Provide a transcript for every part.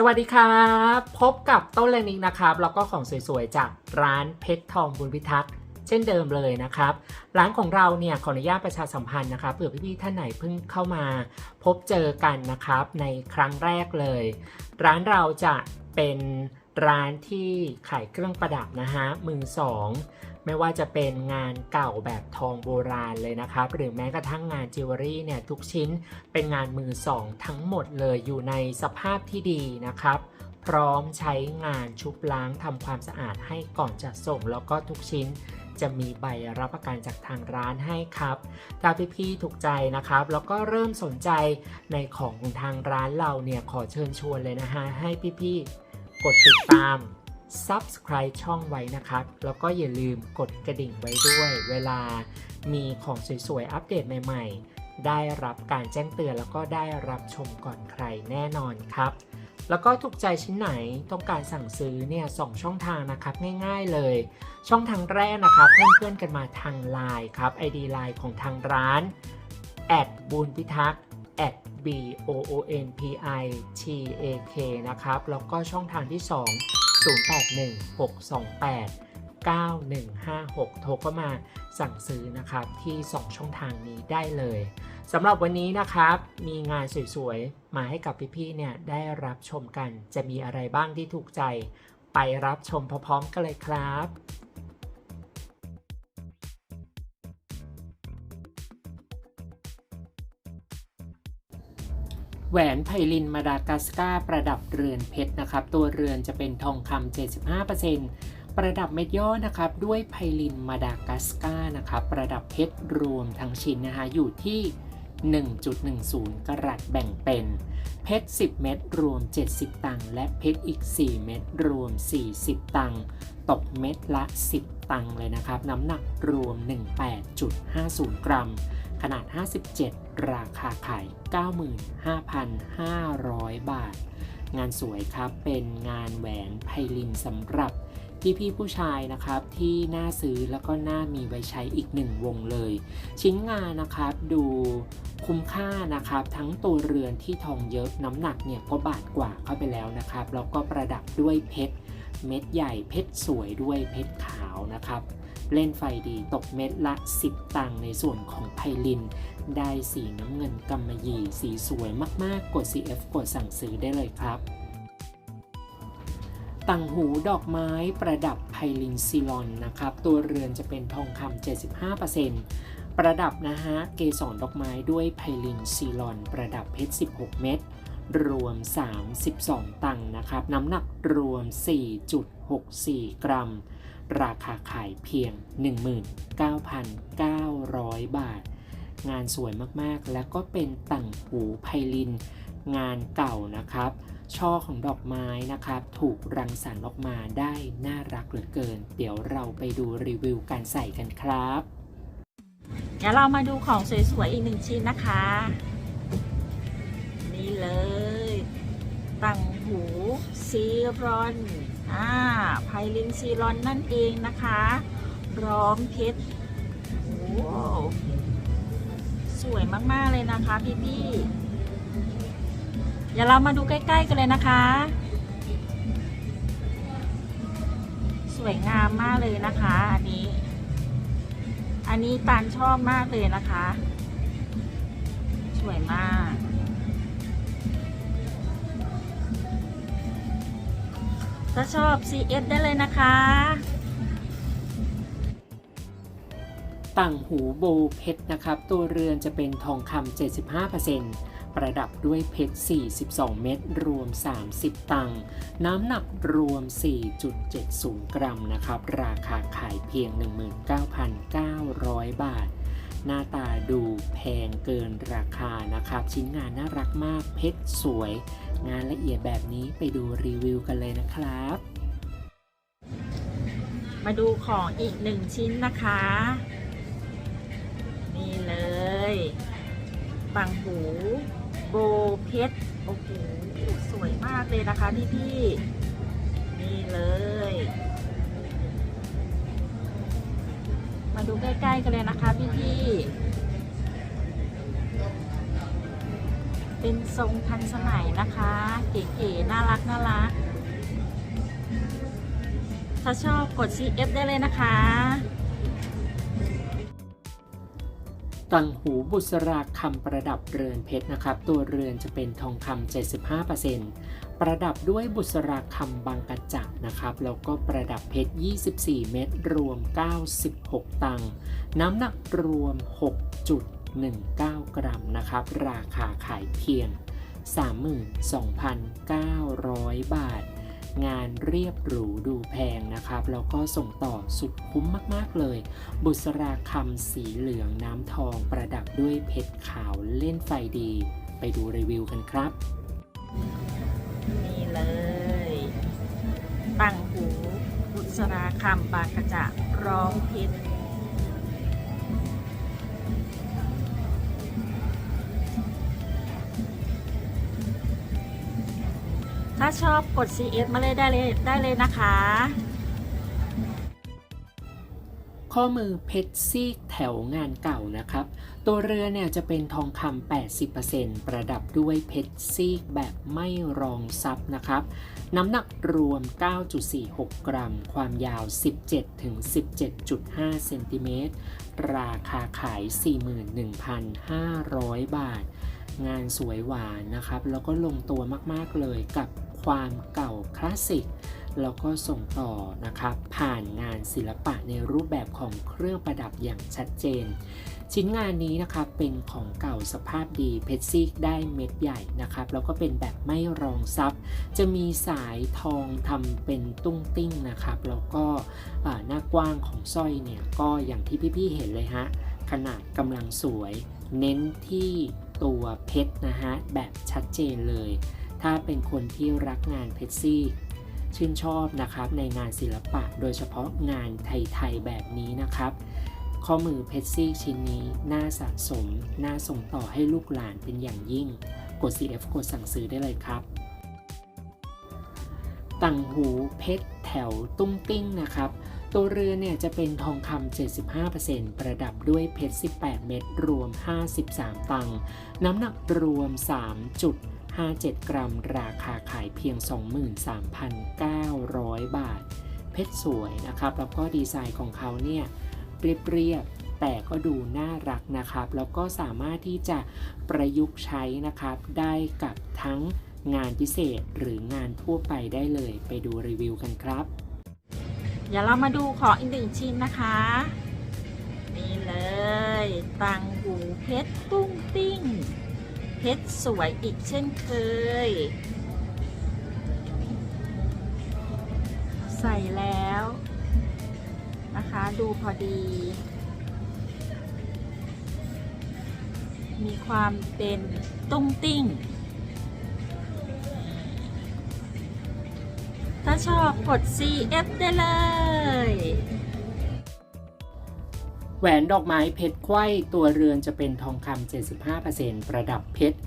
สวัสดีครับ พบกับต้นเลนิกนะครับ แล้วก็ของสวยๆ จากร้านเพชรทองบุญพิทักษ์เช่นเดิมเลยนะครับ ร้านของเราเนี่ยขออนุญาตประชาสัมพันธ์นะครับเผื่อพี่ๆท่านไหนเพิ่งเข้ามา พบเจอกันนะครับในครั้งแรกเลย ร้านเราจะเป็นร้านที่ขายเครื่องประดับนะฮะมือสอง ไม่ว่าจะเป็นงานเก่าแบบทองโบราณเลยนะครับหรือแม้กระทั่งงานจิวเวลรี่เนี่ยทุกชิ้นเป็นงานมือสองทั้งหมดเลยอยู่ในสภาพที่ดีนะครับ พร้อมใช้งานชุบล้างทำความสะอาดให้ก่อนจะส่ง แล้วก็ทุกชิ้นจะมีใบรับประกันจากทางร้านให้ครับ ถ้าพี่ๆถูกใจนะครับ แล้วก็เริ่มสนใจในของของทางร้านเราเนี่ยขอเชิญชวนเลยนะฮะให้พี่ๆกดติดตาม Subscribe ช่องไว้นะครับ แล้วก็อย่าลืมกดกระดิ่งไว้ด้วย เวลามีของสวยๆ อัปเดตใหม่ๆ ได้รับการแจ้งเตือนแล้วก็ได้รับชมก่อนใครแน่นอนครับ แล้วก็ถูกใจชิ้นไหนต้องการสั่งซื้อเนี่ยสองช่องทางนะครับง่ายๆเลย ช่องทางแรกนะครับเพื่อนๆกันมาทางไลน์ครับ ID ไลน์ของทางร้านบูนพิทักษ์ b o o n p i t a k นะครับ แล้วก็ช่องทางที่ 2 081628 9156 โทรเข้ามาสั่งซื้อนะครับที่ 2 ช่องทางนี้ได้เลยสำหรับวันนี้นะครับ มีงานสวยๆ มาให้กับพี่ๆเนี่ยได้รับชมกัน จะมีอะไรบ้างที่ถูกใจ ไปรับชมพร้อมๆกันเลยครับ หวนไพลินมาดากัสการ์ประดับเรือนเพชรนะครับ ตัวเรือนจะเป็นทองคำ75%ประดับเม็ดย่อนะครับ ด้วยไพลินมาดากัสการ์นะครับ ประดับเพชรรวมทั้งชิ้นนะคะอยู่ที่ 1.10 กรัตแบ่งเป็น เพชร 10 เม็ดรวม 70 ตังค์และเพชรอีก 4 เม็ดรวม 40 ตังค์ตกเม็ดละ 10 ตังค์เลยนะครับ น้ำหนักรวม 18.50 กรัม ขนาด 57 ราคาขาย 95,500 บาท งานสวยครับเป็นงานแหวนไพลินสำหรับพี่พี่ผู้ชายนะครับที่น่าซื้อแล้วก็น่ามีไว้ใช้อีกหนึ่งวงเลย ชิ้นงานนะครับดูคุ้มค่านะครับ ทั้งตัวเรือนที่ทองเยอะน้ำหนักเนี่ยก็บาทกว่าเข้าไปแล้วนะครับแล้วก็ประดับด้วยเพชรเม็ดใหญ่เพชรสวยด้วยเพชรขาวนะครับ เล่นไฟดีตกเม็ดละ 10 ตังค์ในส่วนของไพลิน ได้สีน้ำเงินกำมะหยี่สีสวยมากๆ กด CF กดสั่งซื้อได้เลยครับต่างหูดอกไม้ประดับไพลินซิลอนนะครับ ตัวเรือนจะเป็นทองคำ75%ประดับนะฮะ เกสรดอกไม้ด้วยไพลินซีลอน ประดับเพชร 16 เม็ดรวม 32 ตังค์นะครับ น้ำหนักรวม 4.64 กรัม ราคาขายเพียง 19,900 บาท งานสวยมากๆ แล้วก็เป็นต่างหูไพลิน งานเก่านะครับ ช่อของดอกไม้นะครับ ถูกรังสรรค์ออกมาได้น่ารักเหลือเกิน เดี๋ยวเราไปดูรีวิวการใส่กันครับเดี๋ยวเรามาดูของสวยๆอีกหนึ่งชิ้นนะคะ นี่เลย ต่าง ซีรอนอ่าไพลินซีรอนนั่นเองนะคะร้อมเพชรโอ้สวยมาก ๆ เลยนะคะพี่ๆเดี๋ยวเรามาดูใกล้ ๆ กันเลยนะคะ สวยงามมากเลยนะคะ อันนี้ อันนี้ตานชอบมากเลยนะคะ สวยมาก ถ้าชอบ CS ได้เลยนะคะ ต่างหูโบเพชรนะครับ ตัวเรือนจะเป็นทองคำ75%ประดับด้วยเพชร 42 เม็ดรวม 30 ตังค์น้ำหนักรวม 4.70 กรัมนะครับ ราคาขายเพียง 19,900 บาท หน้าตาดูแพงเกินราคานะครับ ชิ้นงานน่ารักมากเพชรสวย งานละเอียดแบบนี้ไปดูรีวิวกันเลยนะครับ มาดูของอีกหนึ่งชิ้นนะคะ นี่เลยปังหูโบเพชรโอ้โหสวยมากเลยนะคะพี่พี่นี่เลย มาดูใกล้ๆกันเลยนะคะพี่พี่ๆเป็นทรงทันสมัยนะคะ เก๋ๆน่ารักน่ารัก ถ้าชอบกด CF ได้เลยนะคะ ตังหูบุษราคำประดับเรือนเพชรนะครับ ตัวเรือนจะเป็นทองคำ75% ประดับด้วยบุษราคำบางกระจับนะครับ แล้วก็ประดับเพชร 24 เม็ดรวม 96 ตังค์น้ำหนักรวม 6.19 กรัมนะครับ ราคาขายเพียง 32,900 บาท งานเรียบหรูดูแพงนะครับ แล้วก็ส่งต่อสุดคุ้มมากๆเลย บุษราคำสีเหลืองน้ำทองประดับด้วยเพชรขาวเล่นไฟดี ไปดูรีวิวกันครับ เลย ตั้งหูบุษราคำปากกระจะร้องเพชรถ้าชอบกด CS มาเลยได้เลยได้เลยนะคะ ข้อมือเพชรซีกแถวงานเก่านะครับ ตัวเรือเนี่ยจะเป็นทองคำ 80%ประดับด้วยเพชรซีกแบบไม่รองซับนะครับ น้ำหนักรวม 9.46 กรัม ความยาว 17-17.5 เซนติเมตร ราคาขาย 41,500 บาท งานสวยหวานนะครับ แล้วก็ลงตัวมาก ๆ เลยกับ ความเก่าคลาสสิกแล้วก็ส่งต่อนะครับผ่านงานศิลปะในรูปแบบของเครื่องประดับอย่างชัดเจน ชิ้นงานนี้นะครับเป็นของเก่าสภาพดีเพชรซีกได้เม็ดใหญ่นะครับแล้วก็เป็นแบบไม่รองซับจะมีสายทองทำเป็นตุ้งติ้งนะครับแล้วก็หน้ากว้างของสร้อยเนี่ยก็อย่างที่พี่ๆเห็นเลยฮะขนาดกำลังสวย เน้นที่ตัวเพชรนะฮะแบบชัดเจนเลย ถ้าเป็นคนที่รักงานเพชรซีกชื่นชอบนะครับในงานศิลปะโดยเฉพาะงานไทยๆแบบนี้นะครับ ข้อมือเพชรซีกชิ้นนี้น่าสะสม น่าส่งต่อให้ลูกหลานเป็นอย่างยิ่ง กด CF กดสั่งซื้อได้เลยครับต่างหูเพชรแถวตุ้งติ้งนะครับ ตัวเรือเนี่ยจะเป็นทองคำ 75%ประดับด้วยเพชร 18 เม็ดรวม 53 ตังน้ำหนักรวม 57 กรัม ราคาขายเพียง 23,900 บาท เพชรสวยนะครับ แล้วก็ดีไซน์ของเขาเนี่ยเรียบๆแต่ก็ดูน่ารักนะครับ แล้วก็สามารถที่จะประยุกต์ใช้นะครับ ได้กับทั้งงานพิเศษหรืองานทั่วไปได้เลย ไปดูรีวิวกันครับ เดี๋ยวเรามาดูของอีกหนึ่งชิ้นนะคะ นี่เลย ตังหูเพชรตุ้งติ้ง เพชรสวยอีกเช่นเคย ใส่แล้วนะคะ ดูพอดี มีความเป็นตุ้งติ้ง ถ้าชอบกด CF ได้เลย แหวนดอกไม้เพชรไขว้ตัวเรือนจะเป็นทองคำ75%ประดับเพชร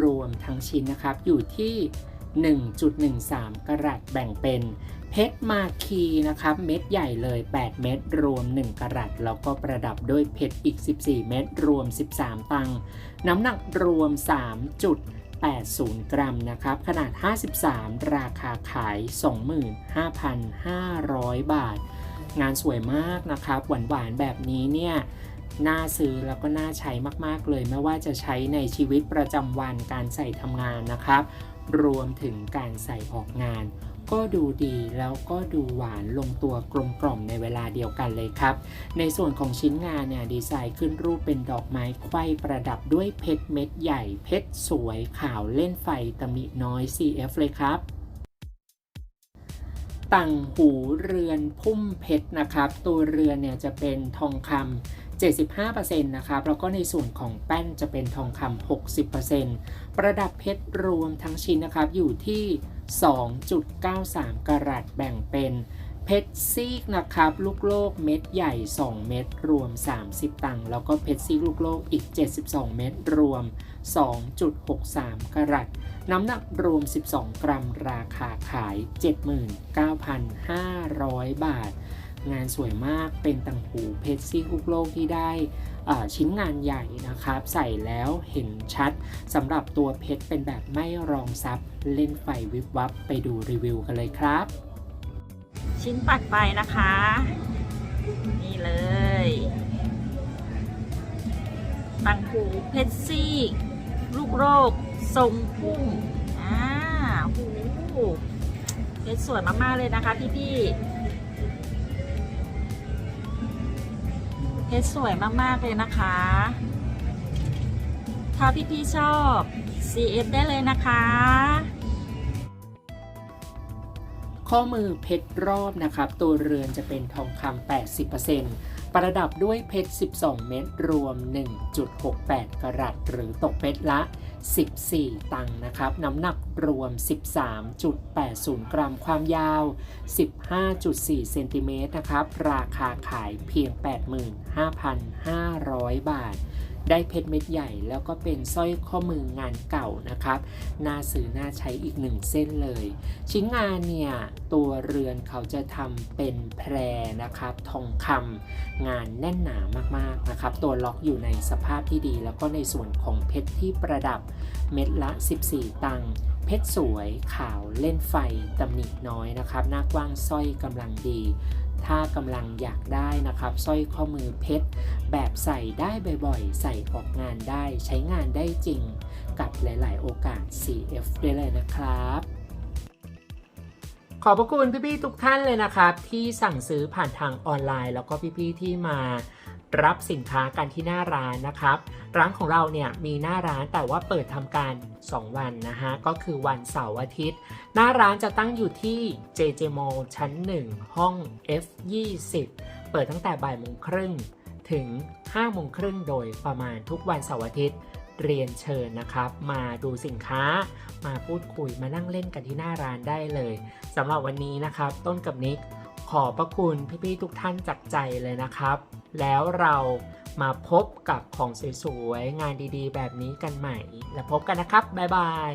รวมทั้งชิ้นนะครับ อยู่ที่ 1.13 กรัตแบ่งเป็นเพชรมาคีนะครับ เม็ดใหญ่เลย 8 เม็ดรวม 1 กรัตแล้วก็ประดับด้วยเพชรอีก 14 เม็ดรวม 13 ตัง น้ำหนักรวม 3.80 กรัมนะครับ ขนาด 53 ราคาขาย 25,500 บาท งานสวยมากนะครับหวานๆแบบนี้เนี่ยน่าซื้อแล้วก็น่าใช้มากๆเลย ไม่ว่าจะใช้ในชีวิตประจำวันการใส่ทำงานนะครับ รวมถึงการใส่ออกงาน ก็ดูดีแล้วก็ดูหวานลงตัวกลมกล่อมในเวลาเดียวกันเลยครับ ในส่วนของชิ้นงานเนี่ยดีไซน์ขึ้นรูปเป็นดอกไม้ไขว้ประดับด้วยเพชรเม็ดใหญ่เพชรสวยขาวเล่นไฟตำหนิน้อย CF เลยครับ ต่างหูเรือนพุ่มเพชรนะครับ ตัวเรือนเนี่ยจะเป็นทองคำ75%นะครับ แล้วก็ในส่วนของแป้นจะเป็นทองคำ60%ประดับเพชรรวมทั้งชิ้นนะครับ อยู่ที่ 2.93 กรัตแบ่งเป็น เพชรซีกนะครับลูกโลกเม็ดใหญ่ 2 เม็ดรวม 30 ตังค์แล้วก็เพชรซีกลูกโลกอีก 72 เม็ดรวม 2.63 กรัตน้ำหนักรวม 12 กรัมราคาขาย 79,500 บาท งานสวยมากเป็นต่างหูเพชรซี่คุกโลกที่ได้ชิ้นงานใหญ่นะครับ ใส่แล้วเห็นชัดสำหรับตัวเพชรเป็นแบบไม่รองซับ เล่นไฟวิบวับไปดูรีวิวกันเลยครับ ชิ้นปัดไปนะคะ นี่เลย ตังหูเพชรซี่ ลูกโรค ทรงพุ่งอ่าหูเพชรสวยมาก ๆ เลยนะคะพี่พี่ๆเพชรสวยมาก ๆ เลยนะคะ ถ้าพี่พี่ๆชอบ CS ได้เลยนะคะ ข้อมือเพชรรอบนะครับ ตัวเรือนจะเป็นทองคำ80%ประดับด้วยเพชร 12 เม็ดรวม 1.68 กรัตหรือตกเพชรละ 14 ตังค์นะครับ น้ำหนักรวม 13.80 กรัม ความยาว 15.4 เซนติเมตรนะครับ ราคาขายเพียง 85,500 บาท ได้เพชรเม็ดใหญ่แล้วก็เป็นสร้อยข้อมืองานเก่านะครับน่าซื้อน่าใช้อีกหนึ่งเส้นเลย ชิ้นงานเนี่ยตัวเรือนเขาจะทำเป็นแพรนะครับ ทองคำงานแน่นหนามากๆนะครับ ตัวล็อกอยู่ในสภาพที่ดี แล้วก็ในส่วนของเพชรที่ประดับเม็ดละ 14 ตังค์เพชรสวยขาวเล่นไฟตำหนิน้อยนะครับ หน้ากว้างสร้อยกำลังดี ถ้ากำลังอยากได้นะครับสร้อยข้อมือเพชร แบบใส่ได้บ่อยๆ ใส่ออกงานได้ใช้งานได้จริง กับหลายๆ โอกาส CF ได้เลยนะครับขอบพระคุณพี่ๆทุกท่านเลยนะครับ ที่สั่งซื้อผ่านทางออนไลน์ แล้วก็พี่ๆที่มา รับสินค้ากันที่หน้าร้านนะครับ ร้านของเราเนี่ยมีหน้าร้านแต่ว่าเปิดทำการ 2 วันนะฮะ ก็คือวันเสาร์อาทิตย์ หน้าร้านจะตั้งอยู่ที่ JJ Mall ชั้น 1 ห้อง F20 เปิดตั้งแต่บ่ายโมงครึ่งถึง5โมงครึ่งโดยประมาณทุกวันเสาร์อาทิตย์เรียนเชิญนะครับ มาดูสินค้ามาพูดคุยมานั่งเล่นกันที่หน้าร้านได้เลยสำหรับวันนี้นะครับ ต้นกับนิก ขอบพระคุณพี่ๆทุกท่านจากใจเลยนะครับ แล้วเรามาพบกับของสวยๆ งานดีๆ แบบนี้กันใหม่ แล้วพบกันนะครับ บ๊ายบาย